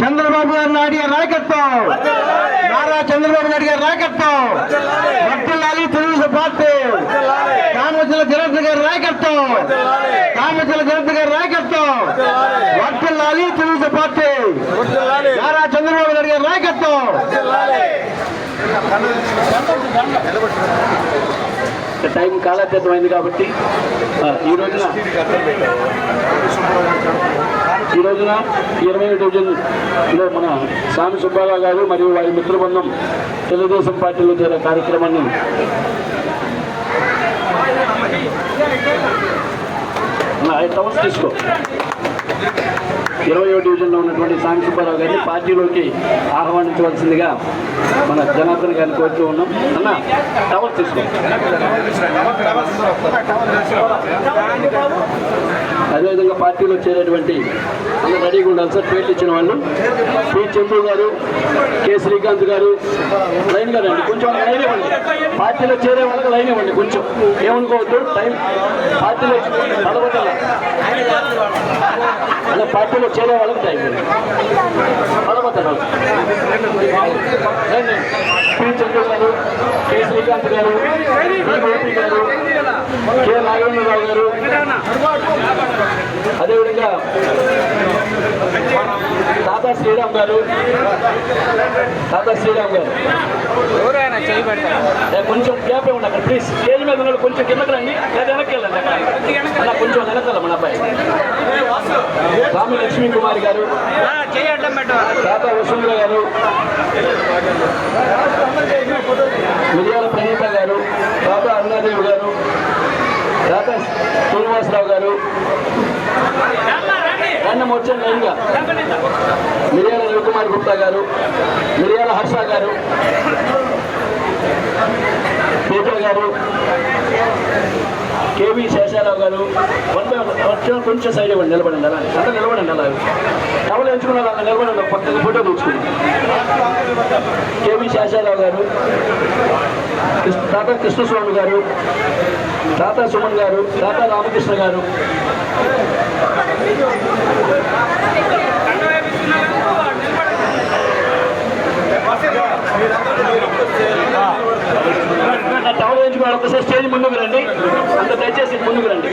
చంద్రబాబు గారి నాయుడు గారి నాయకత్వం. నారా చంద్రబాబు నాయుడు గారి నాయకత్వం. వర్ధిల్లాలి తెలుగుదేశం పార్టీ. కామర్చుల జనత గారి నాయకత్వం. కామర్చుల జనత గారి నాయకత్వం. నారా చంద్రబాబు నాయుడు గారి నాయకత్వం. టైం కాలాతీతమైంది కాబట్టి ఈ రోజున ఈ రోజున ఇరవై డివిజన్లో మన స్వామి సుబ్బారావు గారు మరియు వారి మిత్ర బృందం తెలుగుదేశం పార్టీలో చేరే కార్యక్రమాన్ని నా ఐదు టవర్స్ తీసుకో. ఇరవై డివిజన్లో ఉన్నటువంటి సాంగ్ సుబ్బారావు గారిని పార్టీలోకి ఆహ్వానించవలసిందిగా మన జనార్దన్ గారిని కోరుతూ ఉన్నాం అన్న టవర్ తీసుకో అదేవిధంగా పార్టీలో చేరేటువంటి అందరూ రెడీగా ఉండాలి సార్ పేర్లు ఇచ్చిన వాళ్ళు. పి చంద్రు గారు కె శ్రీకాంత్ గారు లైన్ గారు అండి కొంచెం లైన్ ఇవ్వండి. పార్టీలో చేరే వాళ్ళకి లైన్ ఇవ్వండి కొంచెం. ఏమనుకోవద్దు టైం పార్టీలో పదవతల అలా పార్టీలో చేరే వాళ్ళకి టైం ఇవ్వండి. పదవతల పి గారు కె శ్రీకాంత్ గారు గోపి గారు కె నాగేంద్రరావు గారు. అదేవిధంగా తాతా శ్రీరామ్ గారు తాతా శ్రీరామ్ గారు. కొంచెం గ్యాప్ ఇవ్వండి అక్కడ ప్లీజ్ స్టేజ్ మీద కొంచెం కిందకి రండి. లేదా వెనక్కి వెళ్ళండి అక్కడ. అలా కొంచెం వెనకాల మన అబ్బాయి. స్వామి లక్ష్మీ కుమారి గారు తాత వసుంధర గారు మిరియాల ప్రణీత గారు తాత అరుణాదేవి గారు తాత శ్రీనివాసరావు గారు రండి. వచ్చాను లైన్గా మిరియాల రవికుమార్ గుప్తా గారు మిరియాల హర్ష గారు తేజ గారు కేవీ శేషారావు గారు వన్ బై వన్ కొంచెం సైడ్ ఇవ్వండి నిలబడండి అలా అంటే నిలబడండి అలా. టవల్ ఎంచుకున్నారు అలా నిలబడండి ఒక పక్కన ఫోటో తీసుకుంది కేవీ శేషారావు గారు కృష్ణ- తాత కృష్ణస్వామి గారు తాత సుమన్ గారు తాత రామకృష్ణ గారు టవల్ వేయించుకున్నాడు ఒకసారి స్టేజ్ ముందుకు రండి అంత దయచేసి ముందుకు రండి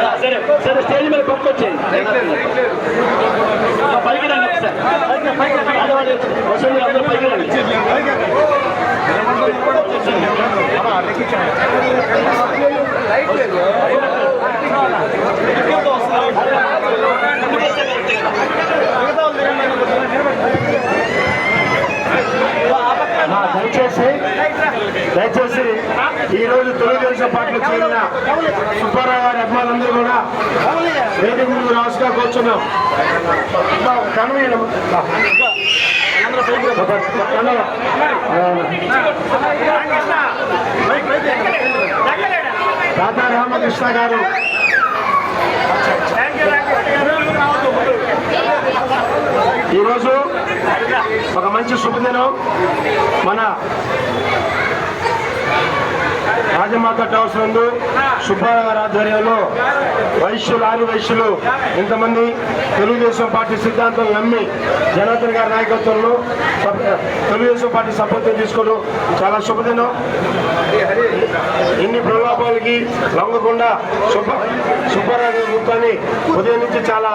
ఆ, సరే సరే స్టేజ్ మీద పట్టుకొచ్చేయండి ఆ, పైకి రండి ఒకసారి ఆడవాళ్ళు వసూలు అందరూ పైకి రండి నా దయచేసి దయచేసి ఈ రోజు తెలుగుదేశం పార్టీలో చేరిన సుబ్బారావు గారి అభిమానులందరూ కూడా వేదిక ముందు రాసుగా కూర్చున్నాం. కన్వీన రామకృష్ణ గారు. ఈరోజు ఒక మంచి శుభదినం. మన రాజమాత టవర్స్ నందు సుబ్బారావు ఆధ్వర్యంలో వైశ్యులు ఆరు వైశ్యులు ఇంతమంది తెలుగుదేశం పార్టీ సిద్ధాంతం నమ్మి జనార్దన్ గారి నాయకత్వంలో తెలుగుదేశం పార్టీ సపోర్ట్ తీసుకోవడం చాలా శుభదినం. ఇన్ని ప్రలోభాలకి లొంగకుండా సుబ్బ సుబ్బారావు గారి మొత్తాన్ని ఉదయం నుంచి చాలా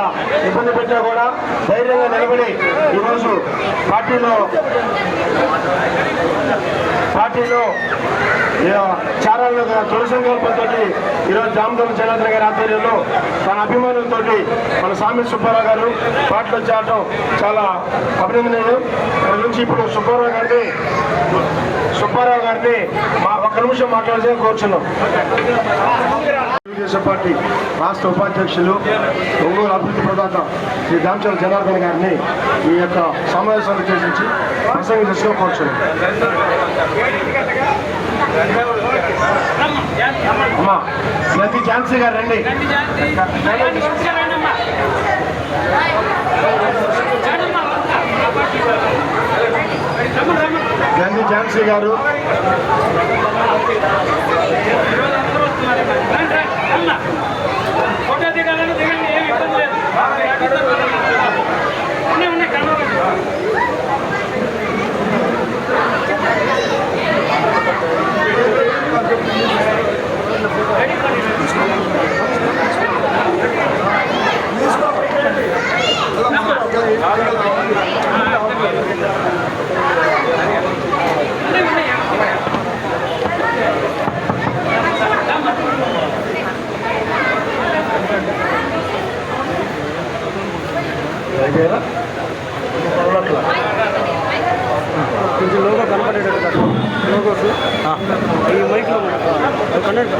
ఇబ్బంది పెట్టా కూడా ధైర్యంగా నిలబడి ఈరోజు పార్టీలో పార్టీలో చారాలను తొలి సంకల్పంతో ఈరోజు జామదొల జనార్దన్ గారి ఆధ్వర్యంలో తన అభిమానులతో మన స్వామి సుబ్బారావు గారు పాటలు చేరడం చాలా అభినందనీయం. ఇక్కడ నుంచి ఇప్పుడు సుబ్బారావు గారిని సుబ్బారావు గారిని మా ఒక్క నిమిషం మాట్లాడితే కోరుచున్నాం. తెలుగుదేశం పార్టీ రాష్ట్ర ఉపాధ్యక్షులు ఒంగోలు అభివృద్ధి ప్రదాత శ్రీ దామచల జనార్దన్ గారిని ఈ యొక్క సమావేశాన్ని ఉద్దేశించి ప్రసంగించగా కోరుచున్నాం. అమ్మా గతి ఝాన్సీ గారు రండి. గంధి ఝాన్సీ గారు. ఫోటో దిగాలని దిగండి ఏమి ఇబ్బంది లేదు ఉన్నాయి ఉన్నాయి కనబడండి అయిపోయారా అట్లా కొంచెం లోగో కనపడేటట్టు లోగోస్ ఈ మైక్లో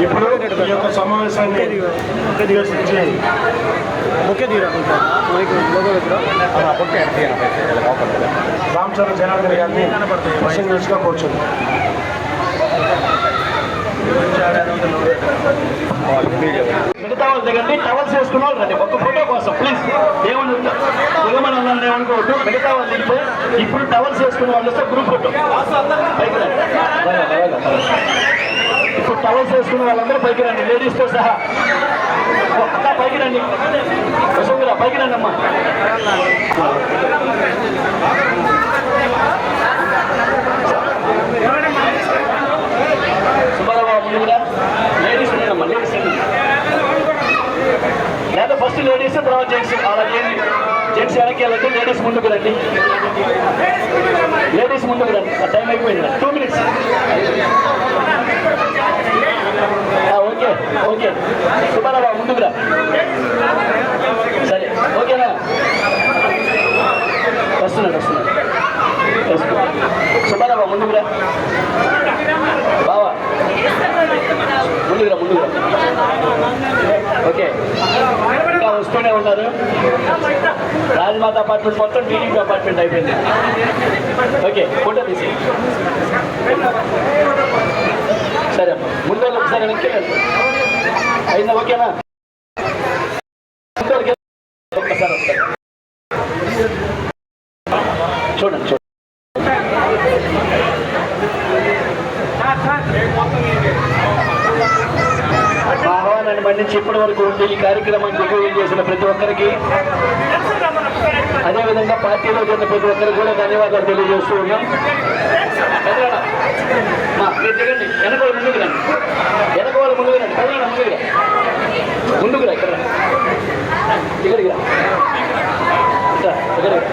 ఇప్పుడు ఈ యొక్క సమావేశాన్ని ఉద్దేశించి ఒకే తీరా కొంచెం. దగ్గర. రామచంద్ర జనార్దన్ గారిని ప్రసంగించగా కూర్చుంది. మిగతా వాళ్ళు దిగండి టవల్స్ వేసుకున్న వాళ్ళు రండి. ఒక్క ఫోటో కోసం ప్లీజ్ ఏమని దిగమని అన్నాను ఏమనుకోవద్దు మిగతా వాళ్ళు దిగితే ఇప్పుడు టవల్స్ వేసుకున్న వాళ్ళు వస్తే గ్రూప్ ఫోటో ఇప్పుడు టవల్స్ వేసుకున్న వాళ్ళందరూ పైకి రండి. లేడీస్తో సహా. అక్క పైకి రండి. వసుంధర పైకి రండి అమ్మా సుబ్బారావు ముందు కూడా లేడీస్ ఉన్నారమ్మా లేడీస్ లేదా ఫస్ట్ లేడీస్ తర్వాత జెంట్స్ అలా చేయండి. జెంట్స్ వెనక్కి వెళ్ళండి లేడీస్ ముందుకు రండి. లేడీస్ ముందుకు రండి. ఆ టైం అయిపోయింది. Two minutes okay okay. Subbarao ముందుకురా సరే ఓకేనా? వస్తున్నాడు వస్తున్నాడు. వస్తున్నాడు. సుబ్బారావు ముందుకు రా. బావా. ముందుకురా ముందుకురా ఓకే. ఇంకా వస్తూనే ఉన్నారు. రాజమాత అపార్ట్మెంట్ మొత్తం టీడీపీ అపార్ట్మెంట్ అయిపోయింది. ఓకే ఫోటో తీసి సరే అమ్మా. ముందు ఒకసారి వెనక్కి అయిందా? ఓకేనా? ఒక్కసారి వస్తారు చూడండి చూడండి. మా ఆహ్వానాన్ని మన్నించి ఇప్పటి వరకు ఉండే ఈ కార్యక్రమాన్ని దిగువ చేసిన ప్రతి ఒక్కరికి అదేవిధంగా పార్టీలో చేరిన ప్రతి ఒక్కరికి కూడా ధన్యవాదాలు తెలియజేస్తూ ఉన్నాం. ఎదురన్నా. మా, మీరు దిగండి. వెనక వాళ్ళు ముందుకు రండి. వెనక వాళ్ళు ముందుకు రండి. కదలన్నా ముందుకు రా. ముందుకు రా ఇక్కడ రా. ఇక్కడికి రా. ఇక్కడ, ఇక్కడికి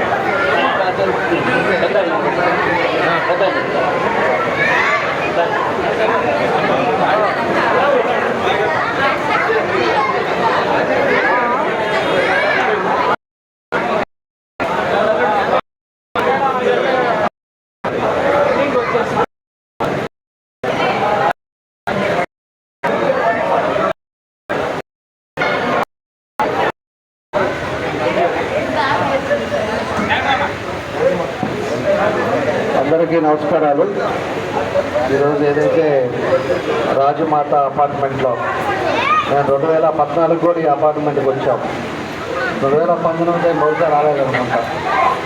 నమస్కారాలు. ఈరోజు ఏదైతే రాజమాత అపార్ట్మెంట్లో నేను రెండు వేల పద్నాలుగు కూడా ఈ అపార్ట్మెంట్కి వచ్చాం. రెండు వేల పంతొమ్మిది బహుశా రాలేదనుకుంటా.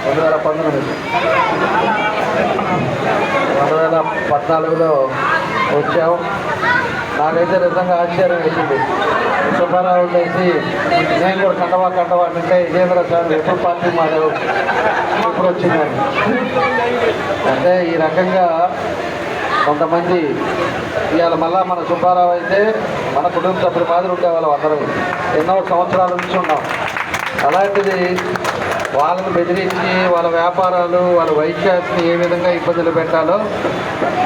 రెండు వేల పంతొమ్మిది. రెండు వేల పద్నాలుగులో వచ్చాం. నాకైతే నిజంగా ఆశ్చర్యం వేసింది. సుబ్బారావు చేసి నేను కూడా కండవా కండవా అంటే ఇదేంద్ర స్వామి ఎప్పుడు పార్టీ మారావు? ఇప్పుడు వచ్చిందని అంటే ఈ రకంగా కొంతమంది ఇవాళ మళ్ళా మన సుబ్బారావు అయితే మన కుటుంబ సభ్యుల మాదిరి ఉండేవాళ్ళం అందరం. ఎన్నో సంవత్సరాల నుంచి ఉన్నాం. అలాంటిది వాళ్ళని బెదిరించి వాళ్ళ వ్యాపారాలు వాళ్ళ వైద్యాన్ని ఏ విధంగా ఇబ్బందులు పెట్టాలో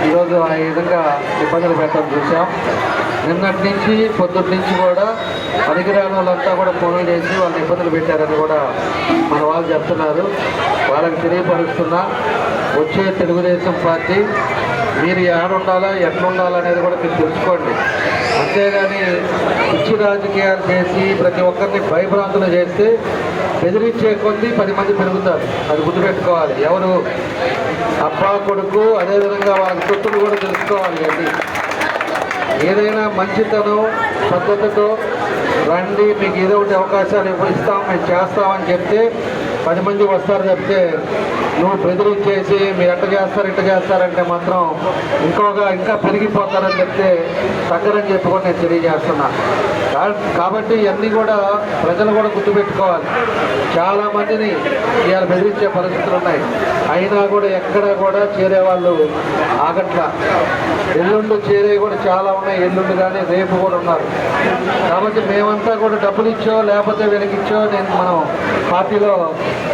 ఈరోజు ఆ విధంగా ఇబ్బందులు పెట్టడం చూసాం నిన్నటి నుంచి పొద్దుటి నుంచి కూడా పనికిరాని వాళ్ళంతా కూడా ఫోన్లు చేసి వాళ్ళని ఇబ్బందులు పెట్టారని కూడా మన వాళ్ళు చెప్తున్నారు. వాళ్ళకి తెలియపరుస్తున్నా వచ్చే తెలుగుదేశం పార్టీ మీరు ఎక్కడ ఉండాలా ఎట్లా ఉండాలా అనేది కూడా మీరు తెలుసుకోండి. అంతేగాని పిచ్చి రాజకీయాలు చేసి ప్రతి ఒక్కరిని భయభ్రాంతులు చేస్తే బెదిరించే కొద్దీ పది మంది పెరుగుతారు. అది గుర్తుపెట్టుకోవాలి. ఎవరు అబ్బా కొడుకు అదేవిధంగా వాళ్ళ సొత్తులు కూడా తెలుసుకోవాలి అండి. ఏదైనా మంచితనం పద్ధతితో రండి మీకు ఏదో ఒకటి అవకాశాలు ఇస్తాం మేము చేస్తామని చెప్తే పది మంది వస్తారు చెప్తే నువ్వు బెదిరించేసి మీరు ఎట్ట చేస్తారు ఇట్ట చేస్తారంటే మాత్రం ఇంకోగా ఇంకా పెరిగిపోతారని చెప్తే తగ్గరని చెప్పి కూడా నేను తెలియజేస్తున్నాను కాబట్టి ఇవన్నీ కూడా ప్రజలు కూడా గుర్తుపెట్టుకోవాలి. చాలా మందిని ఇవాళ బెదిరించే పరిస్థితులు ఉన్నాయి. అయినా కూడా ఎక్కడ కూడా చేరే వాళ్ళు ఆగట్ల. ఎల్లుండి చేరే కూడా చాలా ఉన్నాయి ఎల్లుండి కానీ రేపు కూడా ఉన్నారు. కాబట్టి మేమంతా కూడా డబ్బులు ఇచ్చో లేకపోతే వెనకిచ్చో నేను మనం పార్టీలో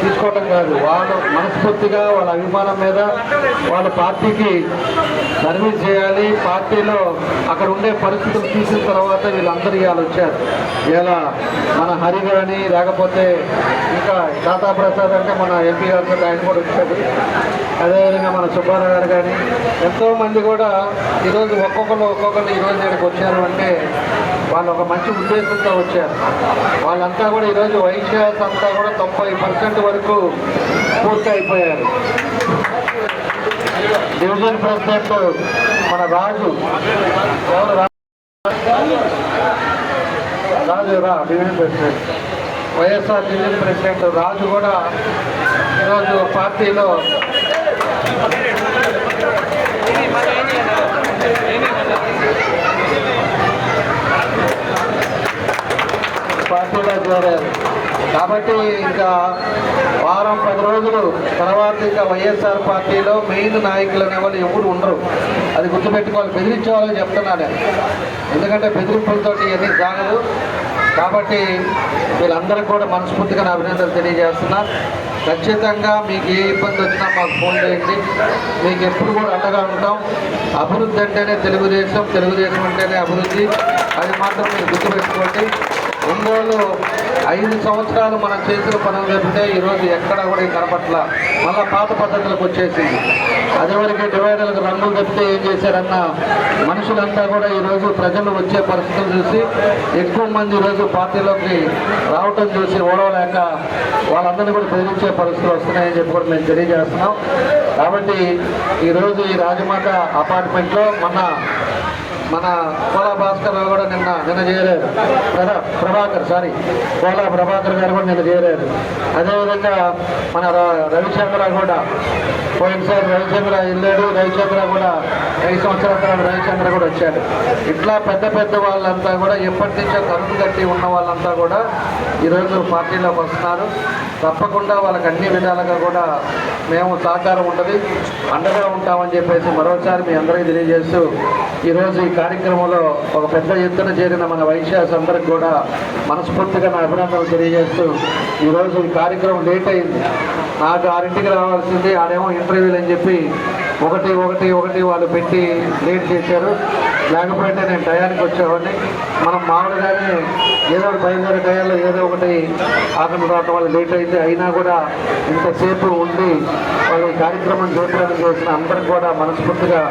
తీసుకోవటం కాదు. వాళ్ళు మనస్ఫూర్తిగా వాళ్ళ అభిమానం మీద వాళ్ళ పార్టీకి సర్వీస్ చేయాలి. పార్టీలో అక్కడ ఉండే పరిస్థితులు తీసిన తర్వాత వీళ్ళందరూ ఇవాళ వచ్చారు. ఇలా మన హరి కానీ లేకపోతే ఇంకా టాటా ప్రసాద్ అంటే మన ఎంపీ గారితో ఆయన కూడా వచ్చారు. అదేవిధంగా మన సుబ్బారావు గారు కానీ ఎంతో మంది కూడా ఈరోజు ఒక్కొక్కరు ఒక్కొక్కరు ఈరోజు ఇక్కడికి వచ్చారు అంటే వాళ్ళు ఒక మంచి ఉద్దేశంతో వచ్చారు. వాళ్ళంతా కూడా ఈరోజు వైశ్యాస్ అంతా కూడా తొంభై పర్సెంట్ వరకు పూర్తి అయిపోయారు డివిజన్ ప్రెసిడెంట్ మన రాజు. ఎవరు రాజు రా division president. YSR division president Raju కూడా ఈరోజు పార్టీలో పార్టీలో చేరారు. కాబట్టి ఇంకా వారం పది రోజులు తర్వాత ఇంకా వైఎస్ఆర్ పార్టీలో మెయిన్ నాయకులు అనేవాళ్ళు ఎవరు ఉండరు. అది గుర్తుపెట్టుకోవాలి. బెదిరించే వాళ్ళని చెప్తున్నాను నేను. ఎందుకంటే బెదిరింపులతో ఇవన్నీ సాగదు కాబట్టి వీళ్ళందరికీ కూడా మనస్ఫూర్తిగా నా అభినందనలు తెలియజేస్తున్నా. ఖచ్చితంగా మీకు ఏ ఇబ్బంది వచ్చినా మాకు ఫోన్ చేయండి. మీకు ఎప్పుడు కూడా అండగా ఉంటాం. అభివృద్ధి అంటేనే తెలుగుదేశం తెలుగుదేశం అంటేనే అభివృద్ధి. అది మాత్రం మీరు గుర్తుపెట్టుకోండి. ఒంగోలు ఐదు సంవత్సరాలు మనం చేసిన పనులు చెప్తే ఈరోజు ఎక్కడ కూడా కనపట్ల. మళ్ళీ పాత పద్ధతులకు వచ్చేసింది. అదేవరకు డివైడర్లకు రంగులు చెప్తే ఏం చేశారన్న మనుషులంతా కూడా ఈరోజు ప్రజలు వచ్చే పరిస్థితులు చూసి ఎక్కువ మంది ఈరోజు పార్టీలోకి రావటం చూసి ఓడవలేక వాళ్ళందరినీ కూడా బెదిరించే పరిస్థితులు వస్తున్నాయని చెప్పి కూడా మేము తెలియజేస్తున్నాం. కాబట్టి ఈరోజు ఈ రాజమాత అపార్ట్మెంట్లో మన మన కోలా భాస్కర్ రావు కూడా నిన్న నిన్న చేరారు ప్రభాకర్ సారీ కోలా ప్రభాకర్ గారు కూడా నిన్న చేరారు అదేవిధంగా మన రవిచంద్ర కూడా పోయినసారి రవిచంద్ర వెళ్ళాడు. రవిచంద్ర కూడా ఐదు సంవత్సరాల తర్వాత రవిచంద్ర కూడా వచ్చాడు. ఇట్లా పెద్ద పెద్ద వాళ్ళంతా కూడా ఎప్పటి నుంచో కరువు కట్టి ఉన్న వాళ్ళంతా కూడా ఈరోజు పార్టీలోకి వస్తున్నారు. తప్పకుండా వాళ్ళకి అన్ని విధాలుగా కూడా మేము సహకారం ఉంటుంది. అండగా ఉంటామని చెప్పేసి మరోసారి మీ అందరికీ తెలియజేస్తూ ఈరోజు ఈ కార్యక్రమంలో ఒక పెద్ద ఎత్తున చేరిన మన వైశ్యాస్ అందరికి కూడా మనస్ఫూర్తిగా నా అభినందనలు తెలియజేస్తూ ఈరోజు ఈ కార్యక్రమం లేట్ అయింది. నాకు ఆరింటికి రావాల్సింది ఆడేమో ఇంటర్వ్యూలు అని చెప్పి ఒకటి ఒకటి ఒకటి వాళ్ళు పెట్టి లేట్ చేశారు. లేకపోతే నేను టయానికి వచ్చేవాడిని. మనం మామూలుగానే ఏదో ఒకటి బయలుదేరే టయాల్లో ఏదో ఒకటి ఆకలి రావటం వల్ల లేట్ అయితే అయినా కూడా ఇంతసేపు ఉండి వాళ్ళు కార్యక్రమం జయప్రదం చేసిన అందరికి కూడా మనస్ఫూర్తిగా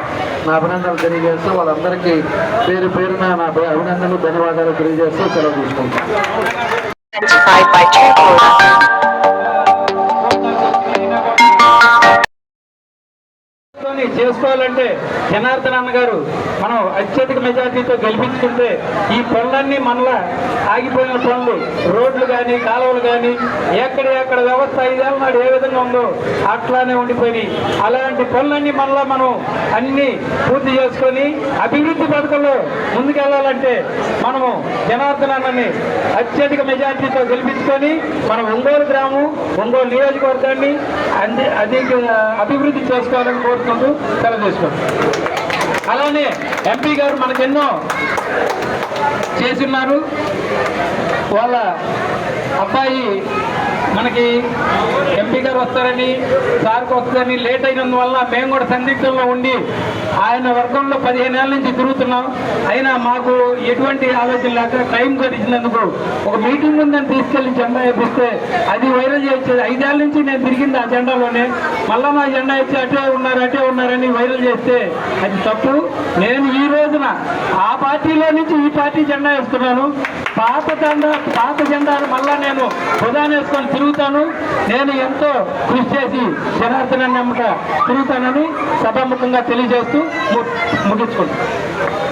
నా అభినందనలు తెలియజేస్తూ వాళ్ళందరికీ పేరు పేరున నా అభినందనలు ధన్యవాదాలు తెలియజేస్తూ సెలవు తీసుకుంటాను identified ఎందుకంటే జనార్దన్ అన్న గారు మనం అత్యధిక మెజార్టీతో గెలిపించుకుంటే ఈ పనులన్నీ మనలా ఆగిపోయిన పనులు. రోడ్లు కానీ కాలువలు కానీ ఎక్కడ ఎక్కడ వ్యవస్థ ఐదేళ్ళ నాడు ఏ విధంగా ఉందో అట్లానే ఉండిపోయినాయి. అలాంటి పనులన్నీ మనలా మనం అన్ని పూర్తి చేసుకొని అభివృద్ధి పథకంలో ముందుకెళ్ళాలంటే మనము జనార్దన్ అన్నని అత్యధిక మెజార్టీతో గెలిపించుకొని మనం ఒంగోలు గ్రామం ఒంగోలు నియోజకవర్గాన్ని అంది అధిక అభివృద్ధి చేసుకోవాలని కోరుకుంటూ సెలవు తీసుకుంటాం అలానే ఎంపీ గారు మనకెన్నో చేస్తున్నారు వాళ్ళ అబ్బాయి మనకి ఎంపీ గారు వస్తారని సార్కి వస్తారని లేట్ అయినందువల్ల మేము కూడా సందిగ్ధంలో ఉండి ఆయన వర్గంలో పదిహేను ఏళ్ళ నుంచి తిరుగుతున్నాం. అయినా మాకు ఎటువంటి ఆలోచన లేక టైం గడిచినందుకు ఒక మీటింగ్ ఉందని తీసుకెళ్ళి జెండా వేపిస్తే అది వైరల్ చేసేది. ఐదేళ్ళ నుంచి నేను తిరిగింది ఆ జెండాలోనే. మళ్ళా మా జెండా ఇచ్చి అటే ఉన్నారు అటే ఉన్నారని వైరల్ చేస్తే అది తప్పు. నేను ఈ రోజున ఆ పార్టీలో నుంచి ఈ పార్టీ జెండా వేస్తున్నాను పాత జెండా పాత జెండాను మళ్ళా నేను ప్రధానేసుకొని తిరుగుతాను. నేను ఎంతో కృషి చేసి జనార్దన నమ్మక తిరుగుతానని సభాముఖంగా తెలియజేస్తూ ముగించుకుంటాను